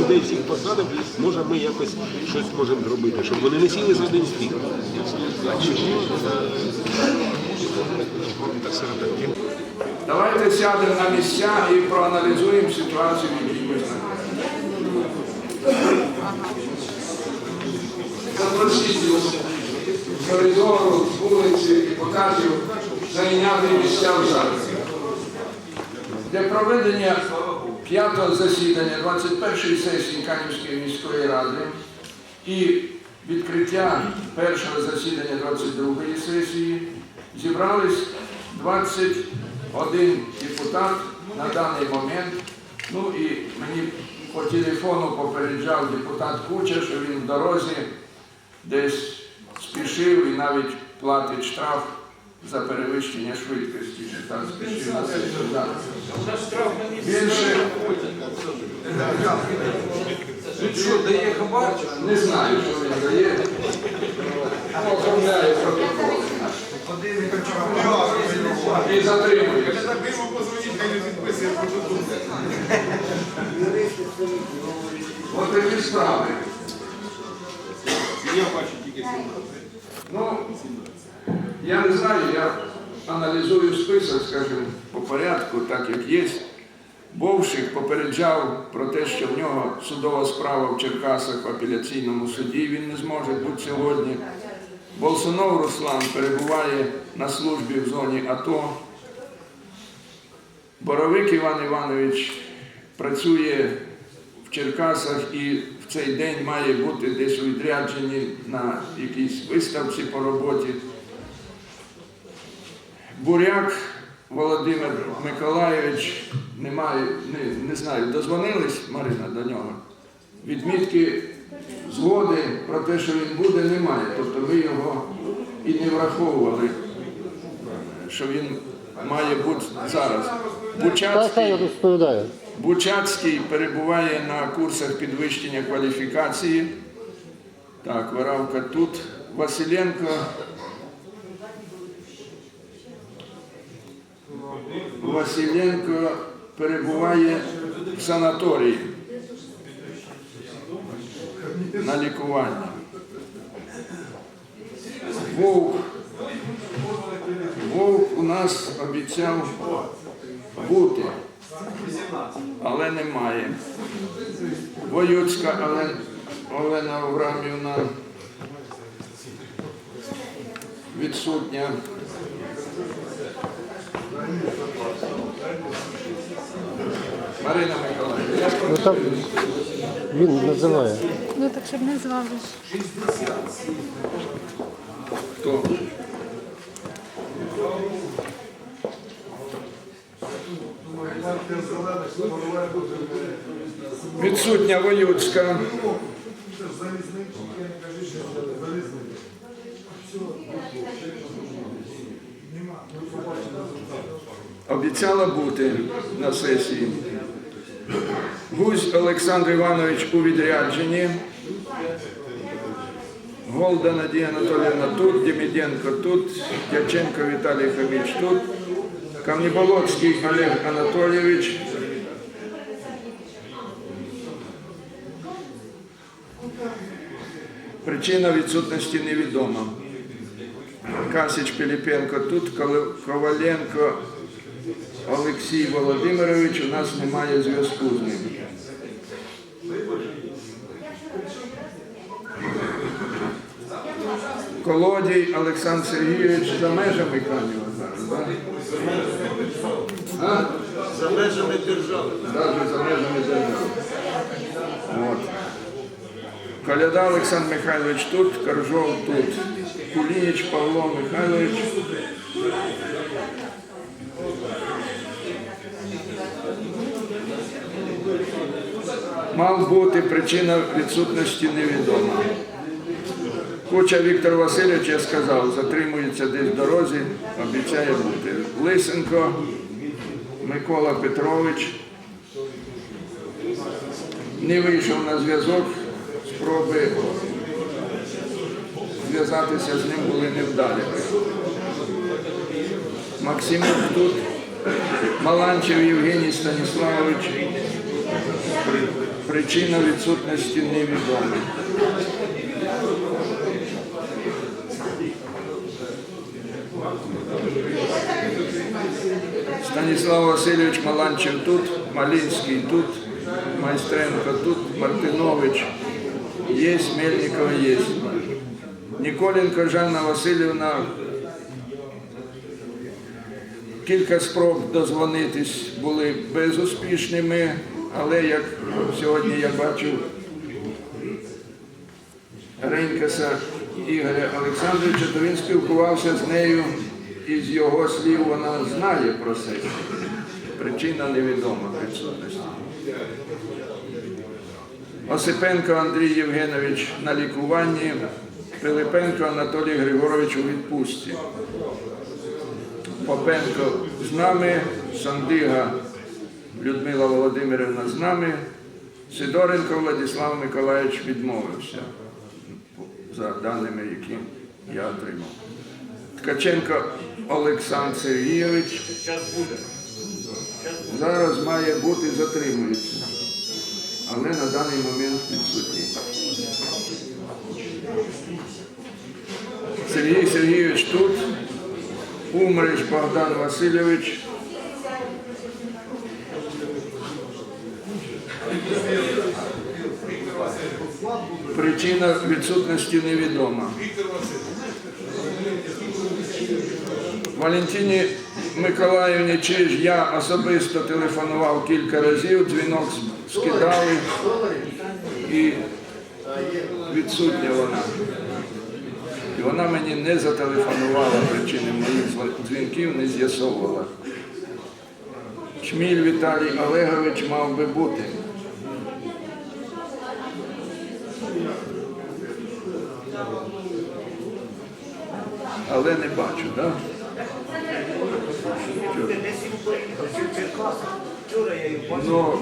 Людей всіх посадимо, може ми якось щось можемо зробити, щоб вони не сіли за один стіл. Давайте сядемо на місця і проаналізуємо ситуацію, в якій ми знаходимося. Коридору, вулиці, депутатів зайняти місця в залі. Для проведення п'ятого засідання 21-ї сесії Канівської міської ради і відкриття першого засідання 22-ї сесії зібрались 21 депутат на даний момент. Ну і мені по телефону попереджав депутат Куча, що він в дорозі десь спішив і навіть платить штраф за перевищення швидкості, що так спішив на сесію. Да. Більше Що, дає хабар? не знаю, що він дає. Оформляє протокол і затримує. От такі справи. Я бачу тільки Ну, я не знаю, я аналізую список, скажімо, по порядку, так як є. Бовшик попереджав про те, що в нього судова справа в Черкасах в апеляційному суді, він не зможе бути сьогодні. Болсунов Руслан перебуває на службі в зоні АТО. Боровик Іван Іванович працює в Черкасах і в цей день має бути десь у відрядженні на якійсь виставці по роботі. Буряк Володимир Миколайович, немає, не, не знаю, дозвонились Марина до нього. Відмітки згоди про те, що він буде, немає. Тобто ви його і не враховували, що він має бути зараз. Бучацький. Бучацький перебуває на курсах підвищення кваліфікації. Так, Варавка тут. Василенко. Василенко перебуває в санаторії на лікуванні. Вовк. Вовк у нас обіцяв бути, але немає. Воюцька Олен- Олена Аврамівна відсутня. Марина Миколаївна, я Ну так він називає. Ну так щоб не звали. Хто? Відсутня Воюцька. Обіцяла бути на сесії. Гузь Олександр Іванович у відрядженні. Голда Надія Анатоліївна тут, Деміденко тут, Дяченко Віталій Хаміч тут, Камнеболоцький Олег Анатолійович. Причина відсутності невідома. Касіч Пилипенко тут, Коваленко Олексій Володимирович, у нас немає зв'язку з ним. Колодій Олександр Сергійович за межами Канєва зараз, так? За межами держави. Навіть за межами держави. От. Коляда Олександр Михайлович тут, Коржов тут. Кулініч Павло Михайлович. Мав бути причина відсутності невідома. Куча Віктор Васильович, я сказав, затримується десь в дорозі, обіцяє бути. Лисенко Микола Петрович не вийшов на зв'язок, спроби зв'язатися з ним були невдалі. Максимюк тут, Маланчев Євгеній Станіславович. Причина відсутності невідома. Станіслав Васильович Маланчев тут, Малінський тут, Майстренко тут, Мартинович є, Мельникова є. Ніколенко Жанна Васильівна. Кілька спроб дозвонитись були безуспішними, але як сьогодні я бачив Ренькаса Ігоря Олександровича, то він спілкувався з нею і з його слів вона знає про це. Причина невідома відсутності. Осипенко Андрій Євгенович на лікуванні, Пилипенко Анатолій Григорович у відпустці. Попенко з нами, Сандига Людмила Володимирівна з нами, Сидоренко Владислав Миколаївич відмовився за даними, які я отримав. Ткаченко Олександр Сергійович зараз має бути затримується, але на даний момент відсутній. Сергій Сергійович тут, Умриш Богдан Васильович. Причина відсутності невідома. Валентині Миколаївні Чиж я особисто телефонував кілька разів, дзвінок скидали і відсутня вона. І вона мені не зателефонувала, причини моїх дзвінків не з'ясовувала. Чміль Віталій Олегович мав би бути. Але не бачу? Да? Ну,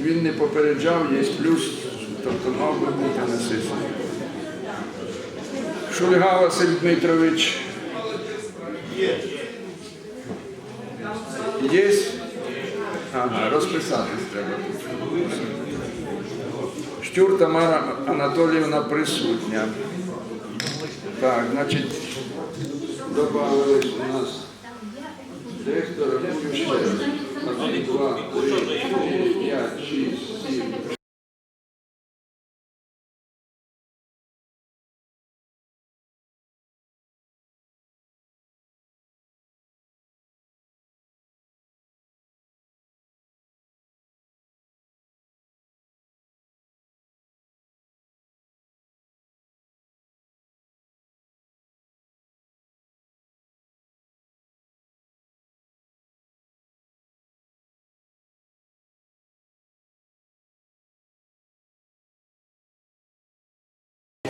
він не попереджав, є плюс, тобто мав би бути на сесії. Шульга Василь Дмитрович. Є? Ага, розписатись треба. Щур Тамара Анатоліївна присутня. Так, значить, добавили у нас директора, 1, 2, 3, 4, 5, 6, 7.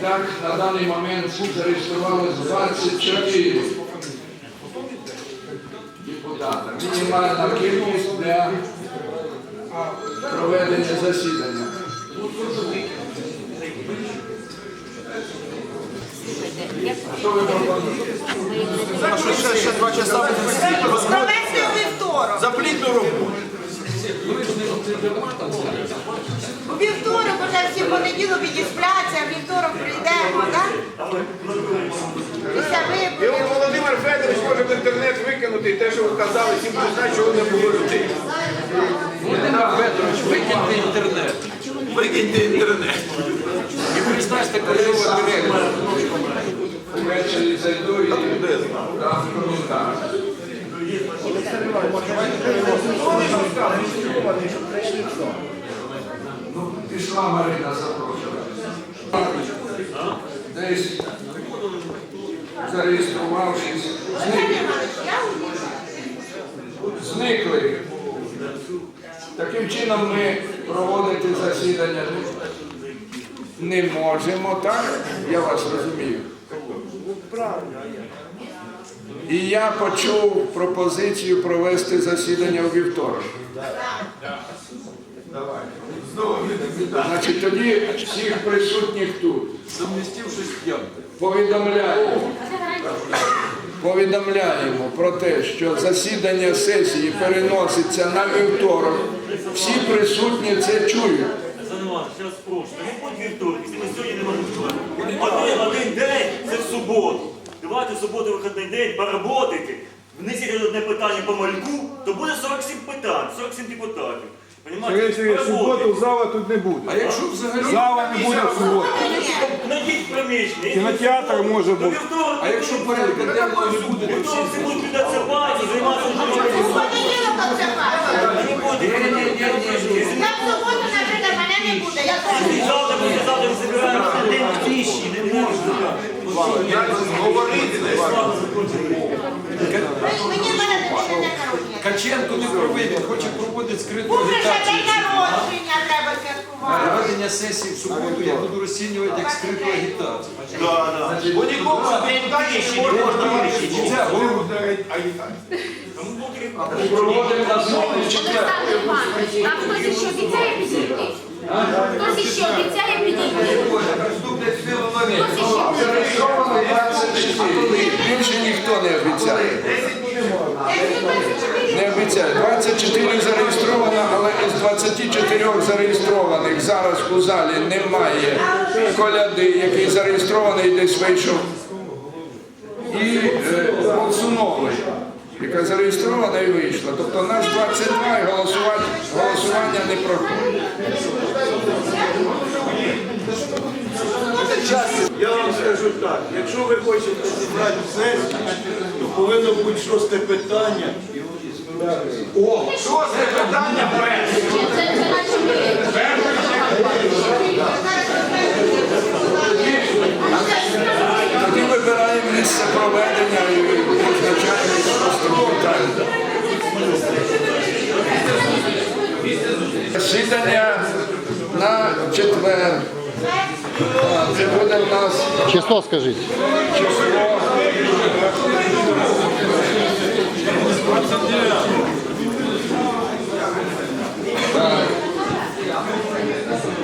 Так, на даний момент зареєструвалось 24 депутата. Мінімальна кількість для проведення засідання. Що ви пропонуєте? Ще, ще два часа Провести вівторок. за плідну роботу. У вівторок вже всі понеділок відіспляться, а вівторок прийдемо, так? Після І от. Володимир Федорович може в інтернет викинути те, що ви казали, всі будуть знати, що ви не було людей. Володимир Петрович, викиньте інтернет. Викиньте інтернет. І призначте корейського директора. Ввечері зайду і дам коментар. Ну, пішла Марина запрошена. Десь зареєструвавшись, зникли. Зникли. Таким чином ми проводити засідання не можемо, так? Я вас розумію. І я почув пропозицію провести засідання у вівторок. Значить, тоді всіх присутніх тут Замістившись п'янки. повідомляю, повідомляємо про те, що засідання сесії переноситься на вівторок. Всі присутні це чують. Санва, зараз прошу. Не будь вівторок, якщо ми сьогодні не можемо. Один, один день це в суботу. Давайте в суботу вихідний день поработайте. Внесіть одне питання по мальку, то буде 47 питань, 47 депутатів. Сергій Сергійович, в суботу зала тут не буде. А якщо взагалі, Зала не буде в суботу. Найдіть приміщення. Кінотеатр може бути. а якщо порядку денного не буде, то всі Всі будуть кидатися в баню, займатися життям. У понеділок оце бачу. Не буде. Я в суботу, наприклад, мене не буде. Я теж. Завтра, завтра ми збираємося на день тиші, не можна. Мені мене не буде народження. Каченко не правий, хоче проводити скриту Був же день агітацію. народження, треба святкувати. Проведення сесії в суботу я буду розцінювати як скриту агітацію. Бо нікому тиші не можна вирішити. Це голову проводимо на зону четвер. Олександр Іванович, а хтось ще обіцяє підійти? Хтось ще обіцяє підійти? Хтось ще Зареєстровано 24. Більше ніхто не обіцяє. Не обіцяє. 24 зареєстровано, але із 24 зареєстрованих зараз у залі немає коляди, який зареєстрований десь вийшов. І е, яка зареєстрована і вийшла. Тобто нас 22 і голосування, голосування не проходить. Я вам скажу так, якщо ви хочете зібрати сесію, то повинно бути шосте питання. Це це наче ми. Тоді вибираємо місце проведення і визначаємо просто питання. Засідання на четвер. А, Це буде в нас Число скажіть.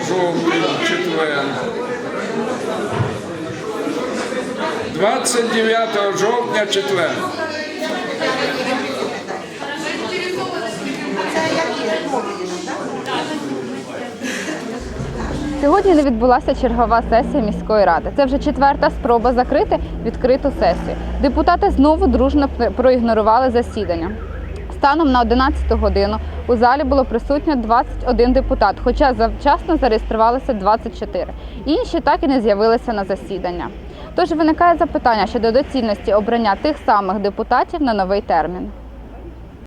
Жовтий четвер. 29 жовтня четвер. Це як і відмовилися, так? Сьогодні не відбулася чергова сесія міської ради. Це вже четверта спроба закрити відкриту сесію. Депутати знову дружно проігнорували засідання. Станом на 11 годину у залі було присутньо 21 депутат, хоча завчасно зареєструвалися 24. Інші так і не з'явилися на засідання. Тож виникає запитання щодо доцільності обрання тих самих депутатів на новий термін.